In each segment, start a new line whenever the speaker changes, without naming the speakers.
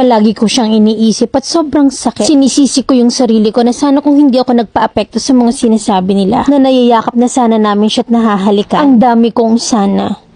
Palagi ko siyang iniisip at sobrang sakit. Sinisisi ko yung sarili ko na sana kung hindi ako nagpa-apekto sa mga sinasabi nila. Na nayayakap na sana namin siya at nahahalikan. Ang dami kong sana.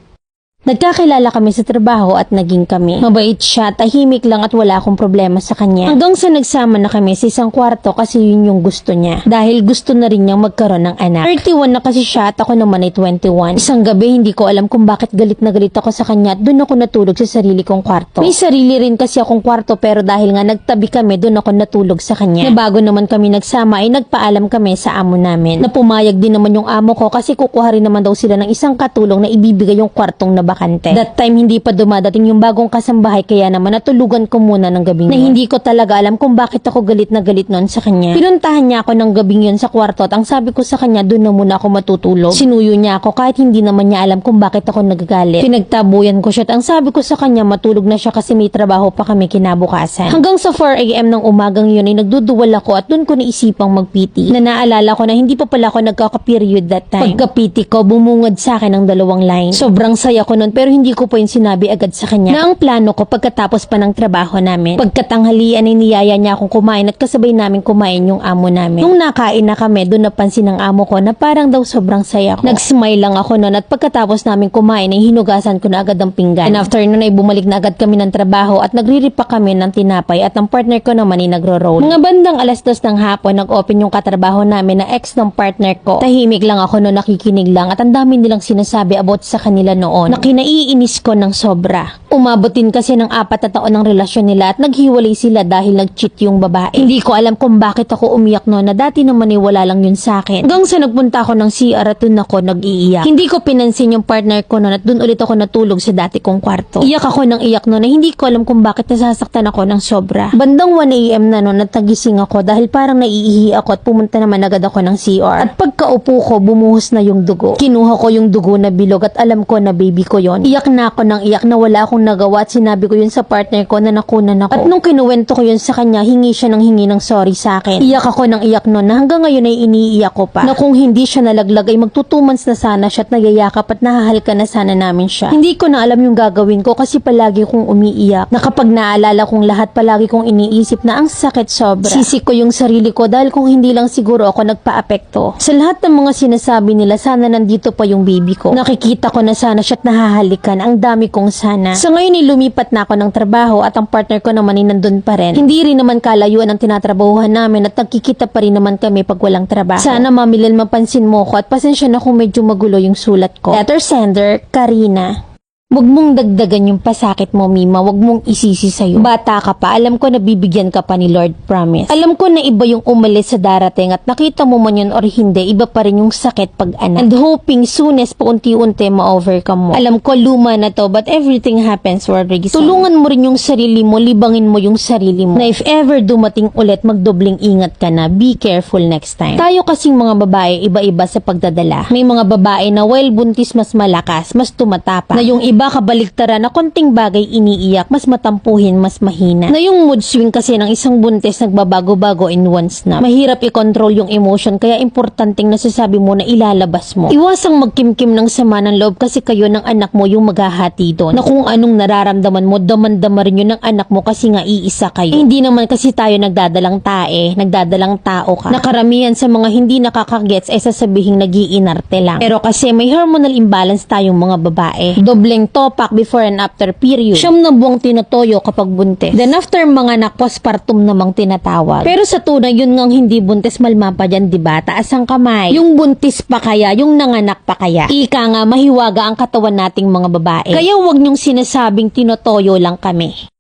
Nagkakilala kami sa trabaho at naging kami. Mabait siya, tahimik lang at wala akong problema sa kanya. Hanggang sa nagsama na kami sa isang kwarto kasi yun yung gusto niya. Dahil gusto na rin niyang magkaroon ng anak. 31 na kasi siya at ako naman ay 21. Isang gabi hindi ko alam kung bakit galit na galit ako sa kanya at doon ako natulog sa sarili kong kwarto. May sarili rin kasi akong kwarto pero dahil nga nagtabi kami doon ako natulog sa kanya. Na bago naman kami nagsama ay nagpaalam kami sa amo namin. Na pumayag din naman yung amo ko kasi kukuha rin naman daw sila ng isang katulong na ibibigay yung kwartong na bakante. That time hindi pa dumadating yung bagong kasambahay kaya naman natulugan ko muna ng gabing Na hindi ko talaga alam kung bakit ako galit na galit noon sa kanya. Pinuntahan niya ako ng gabing yun sa kwarto at ang sabi ko sa kanya doon na muna ako matutulog. Sinuyo niya ako kahit hindi naman niya alam kung bakit ako nagagalit. Pinagtabuyan ko siya at ang sabi ko sa kanya matulog na siya kasi may trabaho pa kami kinabukasan. Hanggang sa 4am ng umagang yun ay nagduduwal ako at doon ko naisipang magpiti. Na naalala ko na hindi pa pala ako nagkaka-period that time. Pagkapiti ko, bumungad sa akin ng dalawang line. Sobrang saya ko nun pero hindi ko po yun sinabi agad sa kanya. Na ang plano ko pagkatapos pa ng trabaho namin. Pagkatanghalian ay niyaya niya akong kumain at kasabay namin kumain yung amo namin. Nung nakain na kami, doon napansin ng amo ko na parang daw sobrang saya ko. Nag-smile lang ako noon at pagkatapos namin kumain ay hinugasan ko na agad ang pinggan. And after nun ay bumalik na agad kami ng trabaho at nagre-repack kami ng tinapay at ang partner ko naman ay nagro-roll. Mga bandang alas dos ng hapon, nag-open yung katrabaho namin na ex ng partner ko. Tahimik lang ako noon nakikinig lang at ang dami nilang sinasabi about sa kanila noon na kinaiinis ko ng sobra. Umabotin kasi ng apat na taon ng relasyon nila at naghiwalay sila dahil nag-cheat yung babae. Hindi ko alam kung bakit ako umiyak noon na dati naman ay wala lang yun sa akin. Hanggang sa nagpunta ako ng CR at dun ako nag-iiyak. Hindi ko pinansin yung partner ko noon at dun ulit ako natulog sa dati kong kwarto. Iyak ako ng iyak noon na hindi ko alam kung bakit nasasaktan ako ng sobra. Bandang 1am na noon at nagising ako dahil parang naiihi ako at pumunta naman agad ako ng CR. At pagkaupo ko, bumuhos na yung dugo. Kinuha ko yung dugo na bilog at alam ko na baby ko yon. Iyak na ako ng iyak na wala akong nagawa at sinabi ko yun sa partner ko na nakunan ako. At nung kinuwento ko yun sa kanya, hingi siya ng hingi ng sorry sa akin. Iyak ako ng iyak noon na hanggang ngayon ay iniiyak ko pa. Na kung hindi siya nalaglag ay magtutumans na sana siya at nagyayakap at nahahalka na sana namin siya. Hindi ko na alam yung gagawin ko kasi palagi kong umiiyak. Na kapag naalala kong lahat, palagi kong iniisip na ang sakit sobra. Sisi ko yung sarili ko dahil kung hindi lang siguro ako nagpa-apekto. Sa lahat ng mga sinasabi nila, sana nandito pa yung baby ko. Nakikita ko na sana siya at nahahalikan. Ang dami kong sana. Sa ngayon ay lumipat na ako ng trabaho at ang partner ko naman ay nandun pa rin. Hindi rin naman kalayuan ang tinatrabahuhan namin at nagkikita pa rin naman kami pag walang trabaho. Sana mamilil mapansin mo ko at pasensya na kung medyo magulo yung sulat ko. Letter sender, Karina. Huwag mong dagdagan yung pasakit mo, Mima. Huwag mong isisi sa'yo. Bata ka pa, alam ko na bibigyan ka pa ni Lord Promise. Alam ko na iba yung umalis sa darating at nakita mo man yun or hindi, iba pa rin yung sakit pag anak. And hoping soonest pa unti-unti ma-overcome mo. Alam ko luma na to, but everything happens for a reason. Tulungan mo rin yung sarili mo, libangin mo yung sarili mo. Na if ever dumating ulit, magdobling ingat ka na. Be careful next time. Tayo kasing mga babae, iba-iba sa pagdadala. May mga babae na while buntis mas malakas, mas tumatapa. Na yung iba kabaligtaran na konting bagay iniiyak, mas matampuhin, mas mahina. Na yung mood swing kasi ng isang buntis nagbabago-bago in one snap. Mahirap i-control yung emotion kaya importanteng nasasabi mo na ilalabas mo. Iwasang magkimkim ng sama ng loob kasi kayo ng anak mo yung maghahati doon. Na kung anong nararamdaman mo, daman-dama rin yun ng anak mo kasi nga iisa kayo. Eh, hindi naman kasi tayo nagdadalang tae, nagdadalang tao ka. Nakaramihan sa mga hindi nakakagets ay sasabihin nagiinarte lang. Pero kasi may hormonal imbalance tayong mga babae. Dobleng topak before and after period. Siyam na buwang tinutoyo kapag buntis. Then after mga anak, postpartum namang tinatawag. Pero sa tunay, yun ngang hindi buntis, malma pa dyan, diba? Taas ang kamay. Yung buntis pa kaya, yung nanganak pa kaya. Ika nga, mahiwaga ang katawan nating mga babae. Kaya huwag niyong sinasabing tinotoyo lang kami.